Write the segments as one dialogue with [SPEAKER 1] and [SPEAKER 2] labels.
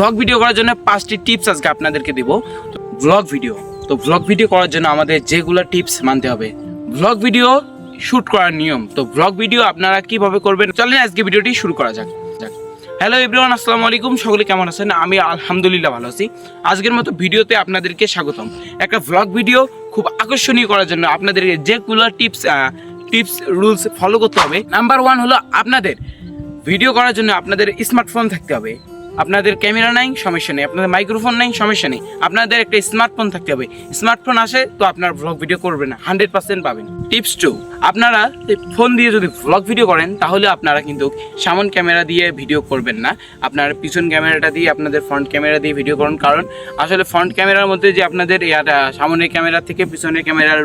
[SPEAKER 1] Blog video করার জন্য পাঁচটি টিপস আজকে আপনাদেরকে দিব। ব্লগ ভিডিও তো ব্লগ ভিডিও করার জন্য আমাদের যেগুলো টিপস মানতে হবে। ব্লগ ভিডিও শুট করার নিয়ম। তো ব্লগ ভিডিও আপনারা কীভাবে করবেন? চলেন আজকে ভিডিওটি শুরু করা যাক। হ্যালো এভরিওয়ান আসসালামু আলাইকুম। সকলে কেমন আছেন? আমি আলহামদুলিল্লাহ ভালো আছি। আজকের মতো ভিডিওতে আপনাদেরকে স্বাগতম। একটা ব্লগ ভিডিও খুব আকর্ষণীয় করার জন্য আপনাদের যেগুলো টিপস টিপস রুলস ফলো করতে হবে। নাম্বার ওয়ান হলো আপনাদের। ভিডিও করার জন্য আপনাদের স্মার্টফোন থাকতে হবে। আপনাদের ক্যামেরা নাই, সমস্যা নেই। আপনাদের মাইক্রোফোন নাই, সমস্যা নেই। আপনাদের একটা স্মার্টফোন থাকতে হবে। স্মার্টফোন আসে তো আপনার ব্লগ ভিডিও করবেন না। হান্ড্রেড পার্সেন্ট পাবেন। টিপস টু আপনারা ফোন দিয়ে যদি ব্লগ ভিডিও করেন, তাহলে আপনারা কিন্তু সামন ক্যামেরা দিয়ে ভিডিও করবেন না। আপনার পিছন ক্যামেরাটা দিয়ে, আপনাদের ফ্রন্ট ক্যামেরা দিয়ে ভিডিও করুন। কারণ আসলে ফ্রন্ট ক্যামেরার মধ্যে যে আপনাদের সামনের ক্যামেরা থেকে পিছনের ক্যামেরার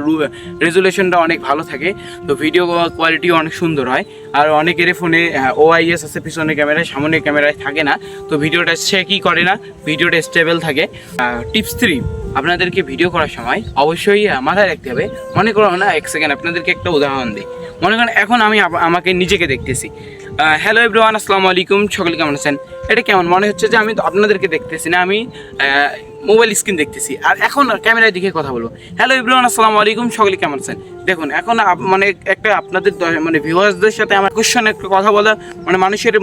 [SPEAKER 1] রেজুলেশনটা অনেক ভালো থাকে। তো ভিডিও কোয়ালিটি অনেক সুন্দর হয়। আর অনেকের ফোনে ওআইএস আছে পিছনের ক্যামেরায়, সামনের ক্যামেরায় থাকে না। তো ভিডিওটা সে কী করে না, ভিডিওটা স্টেবল থাকে। টিপস থ্রি আপনাদেরকে ভিডিও করার সময় অবশ্যই মাথায় রাখতে হবে। মনে করো না, এক সেকেন্ড আপনাদেরকে একটা উদাহরণ দিই। মনে করেন, এখন আমি আমাকে নিজেকে দেখতেছি। হ্যালো এভরিওয়ান আসসালামু আলাইকুম, সকলে কেমন আছেন? এটা কেমন? মনে হচ্ছে যে আমি আপনাদেরকে দেখতেছি না, আমি মোবাইল স্ক্রিন দেখতেছি। আর এখন ক্যামেরায় দিকে কথা বলব। হ্যালো এভরিওয়ান আসসালামু আলাইকুম, সকলে কেমন আছেন? দেখুন, এখন মানে একটা আপনাদের মানে ভিউয়ার্সদের সাথে আমার কোশ্চেন একটা কথা বলা মানে মানুষের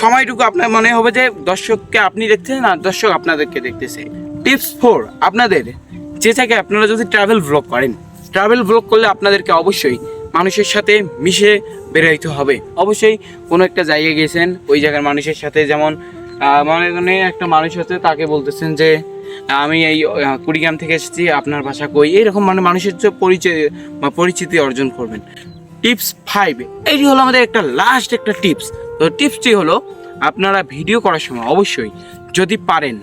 [SPEAKER 1] সময়টুকু আপনার মনে হবে যে দর্শককে আপনি দেখতেছেন আর দর্শক আপনাদেরকে দেখতেছে। টিপস ফোর, আপনাদের, যে জায়গায় আপনারা যদি ট্রাভেল ব্লগ করেন ট্রাভেল ব্লগ করলে আপনাদেরকে অবশ্যই মানুষের সাথে মিশে বেরোইতে হবে। অবশ্যই কোনো একটা জায়গায় গেছেন, ওই জায়গার মানুষের সাথে যেমন মনে করেন একটা মানুষ হচ্ছে তাকে বলতেছেন যে, আমি এই কুড়িগ্রাম থেকে এসেছি, আপনার ভাষা কই? এইরকম মানে মানুষের যে পরিচয়, বা পরিচিতি অর্জন করবেন। টিপস ফাইভ এইটি হলো আমাদের একটা লাস্ট একটা টিপস। তো টিপসটি হলো, আপনারা ভিডিও করার সময় অবশ্যই যদি পারেন,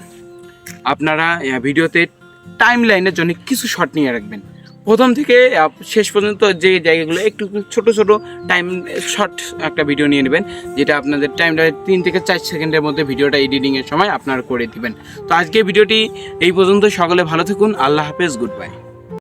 [SPEAKER 1] আপনারা ভিডিওতে টাইম লাইনের জন্য কিছু শট নিয়ে রাখবেন। প্রথম থেকে শেষ পর্যন্ত যে জায়গাগুলো একটু ছোট ছোট টাইম শর্ট একটা ভিডিও নিয়ে নেবেন, যেটা আপনাদের টাইমটা তিন থেকে চার সেকেন্ডের মধ্যে ভিডিওটা এডিটিংয়ের সময় আপনারা করে দিবেন। তো আজকে ভিডিওটি এই পর্যন্ত। সকলে ভালো থাকুন। আল্লাহ হাফেজ। Good bye